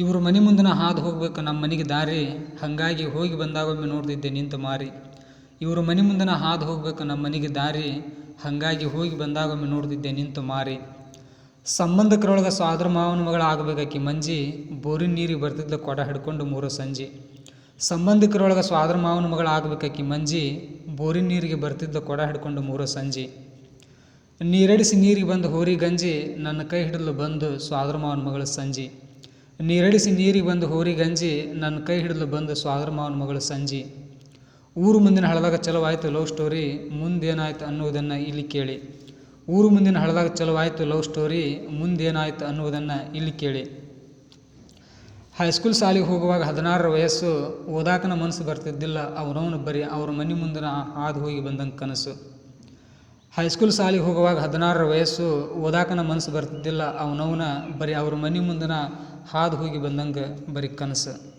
ಇವರು ಮನೆ ಮುಂದನ ಹಾದು ಹೋಗ್ಬೇಕು, ನಮ್ಮ ಮನೆಗೆ ದಾರಿ. ಹಾಗಾಗಿ ಹೋಗಿ ಬಂದಾಗೊಮ್ಮೆ ನೋಡ್ತಿದ್ದೆ ನಿಂತು ಮಾರಿ. ಇವರು ಮನೆ ಮುಂದನ ಹಾದು ಹೋಗ್ಬೇಕು, ನಮ್ಮ ಮನೆಗೆ ದಾರಿ. ಹಾಗಾಗಿ ಹೋಗಿ ಬಂದಾಗೊಮ್ಮೆ ನೋಡ್ತಿದ್ದೆ ನಿಂತು ಮಾರಿ. ಸಂಬಂಧಕರೊಳಗೆ ಸಾದ್ರ ಮಾವನ ಮಗಳ ಆಗಬೇಕಾಕಿ ಮಂಜಿ, ಬೋರಿನ ನೀರಿಗೆ ಬರ್ತಿದ್ದ ಕೊಡ ಹಿಡ್ಕೊಂಡು ಮೂರು ಸಂಜೆ. ಸಂಬಂಧಿಕರೊಳಗೆ ಸ್ವಾದ್ರ ಮಾವನ ಮಗಳ ಆಗಬೇಕಾಕಿ ಮಂಜಿ, ಬೋರಿನ ನೀರಿಗೆ ಬರ್ತಿದ್ದ ಕೊಡ ಹಿಡ್ಕೊಂಡು ಮೂರು ಸಂಜೆ. ನೀರಡಿಸಿ ನೀರಿಗೆ ಬಂದು ಹೋರಿ ಗಂಜಿ, ನನ್ನ ಕೈ ಹಿಡಿದು ಬಂದು ಸ್ವಾದ್ರ ಮಾವನ ಮಗಳ ಸಂಜೆ. ನೀರಡಿಸಿ ನೀರಿಗೆ ಬಂದು ಹೋರಿ ಗಂಜಿ, ನನ್ನ ಕೈ ಹಿಡಿದು ಬಂದು ಸ್ವಾಗರ ಮಾವನ ಮಗಳು ಸಂಜಿ. ಊರು ಮುಂದಿನ ಹಳದಾಗ ಚಲವಾಯಿತು ಲವ್ ಸ್ಟೋರಿ, ಮುಂದೇನಾಯ್ತು ಅನ್ನುವುದನ್ನು ಇಲ್ಲಿ ಕೇಳಿ. ಊರು ಮುಂದಿನ ಹಳದಾಗ ಚಲವಾಯಿತು ಲವ್ ಸ್ಟೋರಿ, ಮುಂದೇನಾಯ್ತು ಅನ್ನುವುದನ್ನು ಇಲ್ಲಿ ಕೇಳಿ. ಹೈಸ್ಕೂಲ್ ಶಾಲೆಗೆ ಹೋಗುವಾಗ ಹದಿನಾರರ ವಯಸ್ಸು, ಓದಾಕನ ಮನಸ್ಸು ಬರ್ತಿದ್ದಿಲ್ಲ, ಅವನವನು ಬರೀ ಅವ್ರ ಮನೆ ಮುಂದಿನ ಹಾದು ಹೋಗಿ ಬಂದಂಗೆ ಕನಸು. ಹೈಸ್ಕೂಲ್ ಶಾಲೆಗೆ ಹೋಗುವಾಗ ಹದಿನಾರರ ವಯಸ್ಸು, ಓದಾಕನ ಮನಸ್ಸು ಬರ್ತಿದ್ದಿಲ್ಲ, ಅವನವನ ಬರೀ ಅವ್ರ ಮನೆ ಮುಂದಿನ ಹಾದು ಹೋಗಿ ಬಂದಂಗೆ ಬರೀ ಕನಸು.